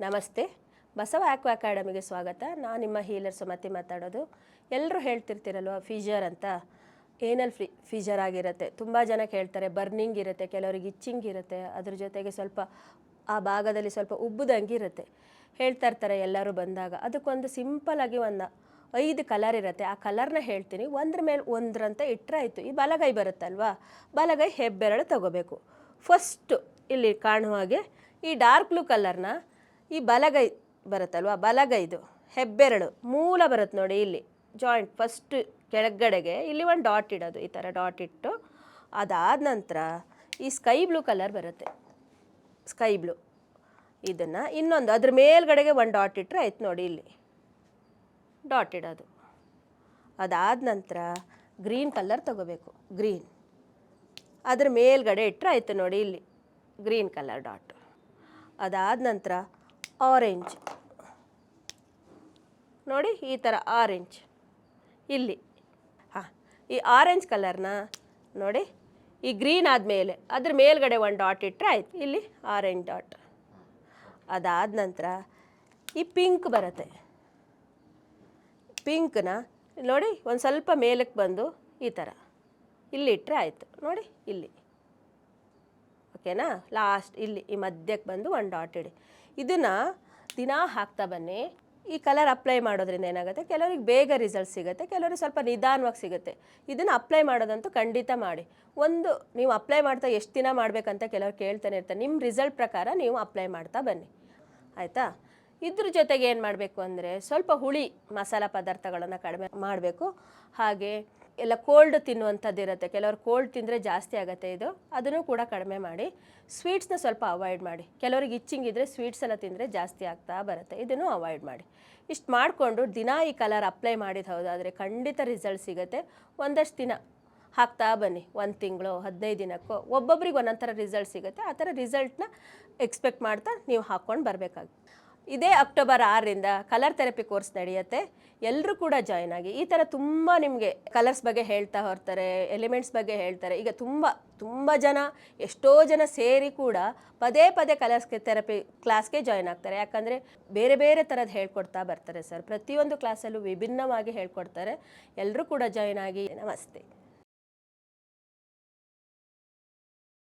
ನಮಸ್ತೆ. ಬಸವ ಆ್ಯಕ್ವಾ ಅಕಾಡೆಮಿಗೆ ಸ್ವಾಗತ. ನಾನು ನಿಮ್ಮ ಹೀಲರ್ ಸುಮತಿ ಮಾತಾಡೋದು. ಎಲ್ಲರೂ ಹೇಳ್ತಿರ್ತೀರಲ್ವ ಫೀಜರ್ ಅಂತ? ಏನಲ್ಲಿ ಫ್ರೀ ಫೀಜರ್ ಆಗಿರುತ್ತೆ. ತುಂಬ ಜನ ಕೇಳ್ತಾರೆ ಬರ್ನಿಂಗ್ ಇರುತ್ತೆ, ಕೆಲವರಿಗೆ ಇಚ್ಚಿಂಗ್ ಇರುತ್ತೆ, ಅದ್ರ ಜೊತೆಗೆ ಸ್ವಲ್ಪ ಆ ಭಾಗದಲ್ಲಿ ಸ್ವಲ್ಪ ಉಬ್ಬುದಂಗೆ ಇರುತ್ತೆ. ಹೇಳ್ತಾ ಇರ್ತಾರೆ ಎಲ್ಲರೂ ಬಂದಾಗ. ಅದಕ್ಕೊಂದು ಸಿಂಪಲ್ ಆಗಿ ಒಂದು ಐದು ಕಲರ್ ಇರುತ್ತೆ. ಆ ಕಲರ್ನ ಹೇಳ್ತೀನಿ. ಒಂದ್ರ ಮೇಲೆ ಒಂದ್ರಂತ ಇಟ್ಟರೆ ಆಯಿತು ಈ ಬಲಗೈ ಬರುತ್ತಲ್ವಾ? ಬಲಗೈ ಹೆಬ್ಬೆರಳು ತಗೋಬೇಕು. ಫಸ್ಟು ಇಲ್ಲಿ ಕಾಣುವ ಹಾಗೆ ಈ ಡಾರ್ಕ್ ಬ್ಲೂ ಕಲರ್ನ ಈ ಬಲಗೈ ಬರುತ್ತಲ್ವಾ? ಬಲಗೈದು, ಹೆಬ್ಬೆರಳು ಮೂಲ ಬರುತ್ತೆ ನೋಡಿ ಇಲ್ಲಿ. ಜಾಯಿಂಟ್ ಫಸ್ಟ್ ಕೆಳಗಡೆಗೆ ಇಲ್ಲಿ ಒಂದು ಡಾಟ್ ಇಡೋದು, ಈ ಥರ ಡಾಟ್ ಇಟ್ಟು. ಅದಾದ ನಂತರ ಈ ಸ್ಕೈ ಬ್ಲೂ ಕಲರ್ ಬರುತ್ತೆ. ಸ್ಕೈ ಬ್ಲೂ ಇದನ್ನು ಇನ್ನೊಂದು, ಅದ್ರ ಮೇಲ್ಗಡೆಗೆ ಒಂದು ಡಾಟ್ ಇಟ್ಟರೆ ಆಯ್ತು ನೋಡಿ ಇಲ್ಲಿ. ಡಾಟ್ ಇಡೋದು. ಅದಾದ ನಂತರ ಗ್ರೀನ್ ಕಲರ್ ತಗೋಬೇಕು. ಗ್ರೀನ್ ಅದ್ರ ಮೇಲ್ಗಡೆ ಇಟ್ಟರೆ ಆಯಿತು ನೋಡಿ ಇಲ್ಲಿ. ಗ್ರೀನ್ ಕಲರ್ ಡಾಟ್ ಅದಾದ ನಂತರ ಆರೆಂಜ್ ನೋಡಿ ಈ ಥರ ಆರೆಂಜ್ ಇಲ್ಲಿ. ಹಾಂ, ಈ ಆರೆಂಜ್ ಕಲರ್ನ ನೋಡಿ, ಈ ಗ್ರೀನ್ ಆದಮೇಲೆ ಅದ್ರ ಮೇಲ್ಗಡೆ ಒಂದು ಡಾಟ್ ಇಟ್ಟರೆ ಆಯ್ತು. ಇಲ್ಲಿ ಆರೆಂಜ್ ಡಾಟ್ ಅದಾದ ನಂತರ ಈ ಪಿಂಕ್ ಬರುತ್ತೆ. ಪಿಂಕ್ನ ನೋಡಿ ಒಂದು ಸ್ವಲ್ಪ ಮೇಲಕ್ಕೆ ಬಂದು ಈ ಥರ ಇಲ್ಲಿ ಇಟ್ಟರೆ ಆಯಿತು. ನೋಡಿ, ಇಲ್ಲಿ. ಓಕೆನಾ ಲಾಸ್ಟ್ ಇಲ್ಲಿ, ಈ ಮಧ್ಯಕ್ಕೆ ಬಂದು ಒಂದು ಡಾಟ್ ಇಡಿ. ಇದನ್ನು ದಿನಾ ಹಾಕ್ತಾ ಬನ್ನಿ. ಈ ಕಲರ್ ಅಪ್ಲೈ ಮಾಡೋದ್ರಿಂದ ಏನಾಗುತ್ತೆ? ಕೆಲವರಿಗೆ ಬೇಗ ರಿಸಲ್ಟ್ ಸಿಗುತ್ತೆ, ಕೆಲವರಿಗೆ ಸ್ವಲ್ಪ ನಿಧಾನವಾಗಿ ಸಿಗುತ್ತೆ. ಇದನ್ನು ಅಪ್ಲೈ ಮಾಡೋದಂತೂ ಖಂಡಿತ ಮಾಡಿ. ಒಂದು, ನೀವು ಅಪ್ಲೈ ಮಾಡ್ತಾ ಎಷ್ಟು ದಿನ ಮಾಡಬೇಕಂತ ಕೆಲವ್ರು ಕೇಳ್ತಾನೆ ಇರ್ತಾರೆ. ನಿಮ್ಮ ರಿಸಲ್ಟ್ ಪ್ರಕಾರ ನೀವು ಅಪ್ಲೈ ಮಾಡ್ತಾ ಬನ್ನಿ. ಆಯಿತಾ? ಇದ್ರ ಜೊತೆಗೆ ಏನು ಮಾಡಬೇಕು ಅಂದರೆ ಸ್ವಲ್ಪ ಹುಳಿ ಮಸಾಲ ಪದಾರ್ಥಗಳನ್ನು ಕಡಿಮೆ ಮಾಡಬೇಕು. ಹಾಗೆ ಎಲ್ಲ ಕೋಲ್ಡ್ ತಿನ್ನುವಂಥದ್ದು ಇರುತ್ತೆ ಕೆಲವರು ಕೋಲ್ಡ್ ತಿಂದರೆ ಜಾಸ್ತಿ ಆಗುತ್ತೆ ಇದು. ಅದನ್ನು ಕೂಡ ಕಡಿಮೆ ಮಾಡಿ. ಸ್ವೀಟ್ಸ್ನ ಸ್ವಲ್ಪ ಅವಾಯ್ಡ್ ಮಾಡಿ. ಕೆಲವ್ರಿಗೆ ಇಚ್ಚಿಂಗ್ ಇದ್ದರೆ ಸ್ವೀಟ್ಸ್ ಎಲ್ಲ ತಿಂದರೆ ಜಾಸ್ತಿ ಆಗ್ತಾ ಬರುತ್ತೆ. ಇದನ್ನು ಅವಾಯ್ಡ್ ಮಾಡಿ. ಇಷ್ಟು ಮಾಡಿಕೊಂಡು ದಿನ ಈ ಕಲರ್ ಅಪ್ಲೈ ಮಾಡಿದ ಹೌದಾದರೆ ಖಂಡಿತ ರಿಸಲ್ಟ್ ಸಿಗುತ್ತೆ. ಒಂದಷ್ಟು ದಿನ ಹಾಕ್ತಾ ಬನ್ನಿ. ಒಂದು ತಿಂಗಳು, ಹದಿನೈದು ದಿನಕ್ಕೋ, ಒಬ್ಬೊಬ್ರಿಗೆ ಒಂದೊಂದು ಥರ ರಿಸಲ್ಟ್ ಸಿಗುತ್ತೆ. ಆ ಥರ ರಿಸಲ್ಟ್ನ ಎಕ್ಸ್ಪೆಕ್ಟ್ ಮಾಡ್ತಾ ನೀವು ಹಾಕ್ಕೊಂಡು ಬರಬೇಕಾಗುತ್ತೆ ಇದೇ ಅಕ್ಟೋಬರ್ ಆರರಿಂದ ಕಲರ್ ಥೆರಪಿ ಕೋರ್ಸ್ ನಡೆಯುತ್ತೆ. ಎಲ್ಲರೂ ಕೂಡ ಜಾಯ್ನ್ ಆಗಿ. ಈ ಥರ ತುಂಬ ನಿಮಗೆ ಕಲರ್ಸ್ ಬಗ್ಗೆ ಹೇಳ್ತಾ ಹೊರ್ತಾರೆ ಎಲಿಮೆಂಟ್ಸ್ ಬಗ್ಗೆ ಹೇಳ್ತಾರೆ. ಈಗ ತುಂಬ ತುಂಬ ಜನ, ಎಷ್ಟೋ ಜನ ಸೇರಿ ಕೂಡ ಪದೇ ಪದೇ ಕಲರ್ಸ್ಗೆ ಥೆರಪಿ ಕ್ಲಾಸ್ಗೆ ಜಾಯ್ನ್ ಆಗ್ತಾರೆ. ಯಾಕಂದರೆ ಬೇರೆ ಬೇರೆ ಥರದ್ದು ಹೇಳ್ಕೊಡ್ತಾ ಬರ್ತಾರೆ ಸರ್ ಪ್ರತಿಯೊಂದು ಕ್ಲಾಸಲ್ಲೂ ವಿಭಿನ್ನವಾಗಿ ಹೇಳ್ಕೊಡ್ತಾರೆ. ಎಲ್ಲರೂ ಕೂಡ ಜಾಯ್ನ್ ಆಗಿ. ನಮಸ್ತೆ.